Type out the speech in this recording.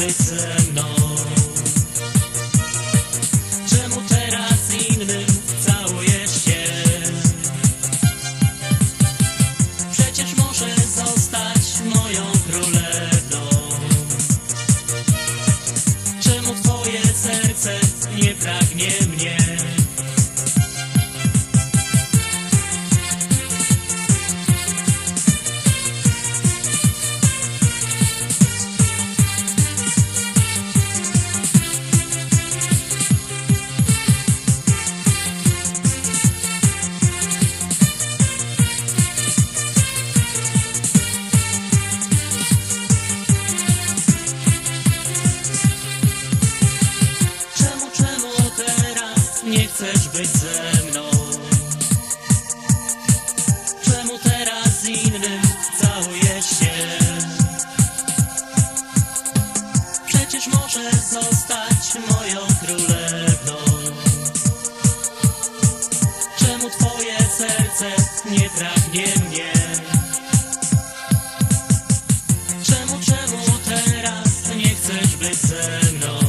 nie być ze mną? Czemu teraz innym całujesz się? Przecież możesz zostać moją królewną Czemu twoje serce nie pragnie mnie? Czemu, czemu teraz nie chcesz być ze mną?